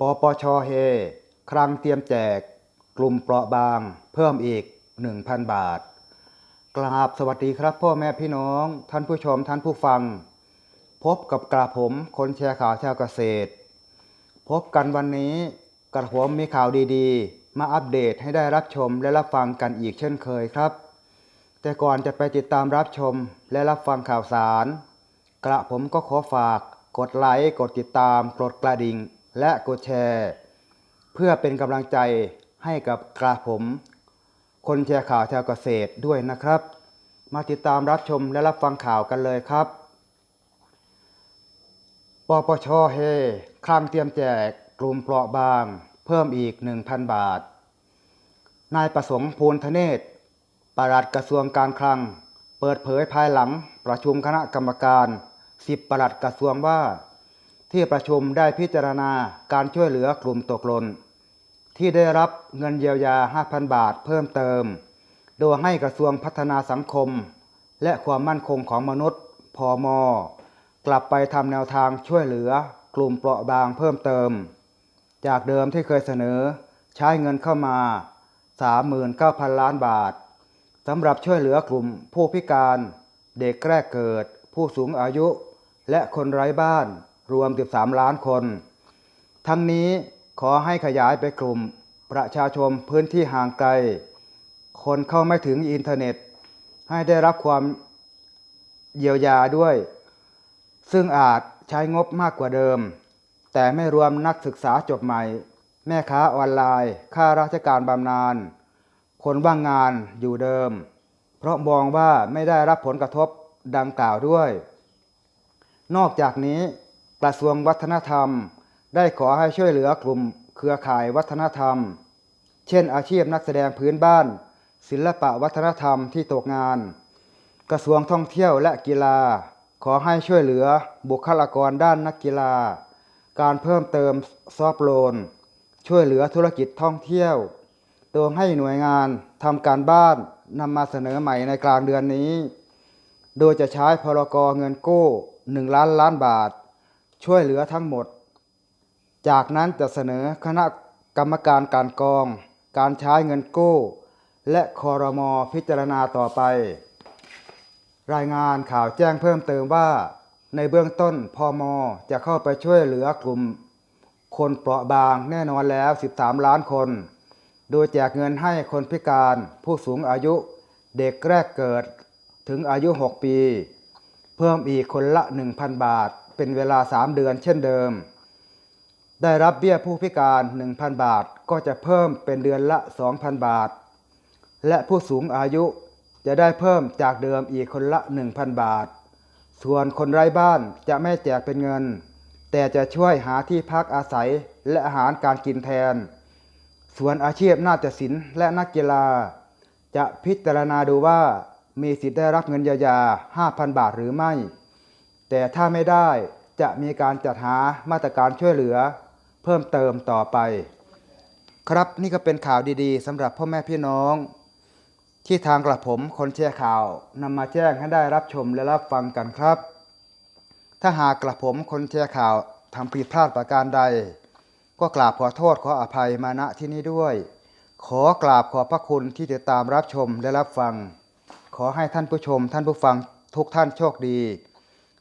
ปปชเฮ ครั้งเตรียมแจก กลุ่มเปราะบาง เพิ่มอีก 1,000 บาท กราบสวัสดีครับพ่อแม่พี่น้อง ท่านผู้ชมท่านผู้ฟัง พบกับกระผมคนแชร์ข่าวชาวเกษตร พบกันวันนี้กระผมมีข่าวดีๆ มาอัปเดตให้ได้รับชมและรับฟังกันอีกเช่นเคยครับ แต่ก่อนจะไปติดตามรับชมและรับฟังข่าวสาร กระผมก็ขอฝากกดไลค์กดติดตามกดกระดิ่ง และกดแชร์ เพื่อเป็นกำลังใจให้กับกระผม คนแชร์ข่าวชาวเกษตรด้วยนะครับ มาติดตามรับชมและรับฟังข่าวกันเลยครับปปชเฮครั้งเตรียมแจกกลุ่มเปราะบาง เพิ่มอีก 1,000 บาท นายประสงค์ภูลธเนศปลัดกระทรวงการคลัง เปิดเผยภายหลังประชุมคณะกรรมการสิบปลัดกระทรวงว่า ที่ประชุมได้พิจารณาการช่วยเหลือกลุ่มตกหล่นที่ได้รับเงินเยียวยา 5,000 บาทเพิ่มเติม โดยให้กระทรวงพัฒนาสังคม และความมั่นคงของมนุษย์พอมกลับไปทำแนวทางช่วยเหลือกลุ่มเปราะบางเพิ่มเติม จากเดิมที่เคยเสนอใช้เงินเข้ามา 39,000 ล้านบาทสำหรับช่วยเหลือกลุ่มผู้พิการ เด็กแรกเกิด ผู้สูงอายุ และคนไร้บ้าน รวม 13 ล้านคน ทั้งนี้ขอให้ขยายไปกลุ่มประชาชนพื้นที่ห่างไกล คนเข้าไม่ถึงอินเทอร์เน็ต ให้ได้รับความเยียวยาด้วย ซึ่งอาจใช้งบมากกว่าเดิม แต่ไม่รวมนักศึกษาจบใหม่ แม่ค้าออนไลน์ค่าราชการบำนาญคนว่างงานอยู่เดิม เพราะมองว่าไม่ได้รับผลกระทบดังกล่าวด้วย นอกจากนี้ กระทรวงวัฒนธรรม ได้ขอให้ช่วยเหลือกลุ่มเครือข่ายวัฒนธรรม เช่น อาชีพนักแสดงพื้นบ้าน ศิลปะวัฒนธรรมที่ตกงาน กระทรวงท่องเที่ยวและกีฬา ขอให้ช่วยเหลือบุคลากรด้านนักกีฬา การเพิ่มเติมซอฟโลน ช่วยเหลือธุรกิจท่องเที่ยวโดยให้หน่วยงานทำการบ้านนำมาเสนอใหม่ในกลางเดือนนี้ โดยจะใช้พรกเงินกู้ 1 ล้านล้านบาท ช่วยเหลือทั้งหมด จากนั้นจะเสนอคณะกรรมการการกอง การใช้เงินกู้ และคอรมอพิจารณาต่อไป รายงานข่าวแจ้งเพิ่มเติมว่า ในเบื้องต้นพอมจะเข้าไปช่วยเหลือกลุ่ม คนเปราะบางแน่นอนแล้ว 13 ล้านคน โดยแจกเงินให้คนพิการ ผู้สูงอายุ เด็กแรกเกิดถึงอายุ 6 ปี เพิ่มอีกคนละ 1,000 บาท เป็นเวลา 3 เดือนเช่นเดิม ได้รับเบี้ยผู้พิการ 1,000 บาทก็จะเพิ่มเป็นเดือนละ 2,000 บาท และผู้สูงอายุจะได้เพิ่มจากเดิมอีกคนละ 1,000 บาท ส่วนคนไร้บ้านจะไม่แจกเป็นเงิน แต่จะช่วยหาที่พักอาศัยและอาหารการกินแทน ส่วนอาชีพนาฏศิลป์และนักกีฬา จะพิจารณาดูว่ามีสิทธิ์ได้รับเงินเยียวยา 5,000 บาทหรือไม่ แต่ถ้าไม่ได้จะมีการจัดหามาตรการช่วยเหลือ เพิ่มเติมต่อไป ครับนี่ก็เป็นข่าวดีๆสำหรับพ่อแม่พี่น้อง ที่ทางกระผมคนแชร์ข่าวนำมาแจ้งให้ได้รับชมและรับฟังกันครับ ถ้าหากกระผมคนแชร์ข่าวทำผิดพลาดประการใด ก็กราบขอโทษขออภัยมาณที่นี้ด้วย ขอกราบขอพระคุณที่ติดตามรับชมและรับฟัง ขอให้ท่านผู้ชมท่านผู้ฟังทุกท่านโชคดี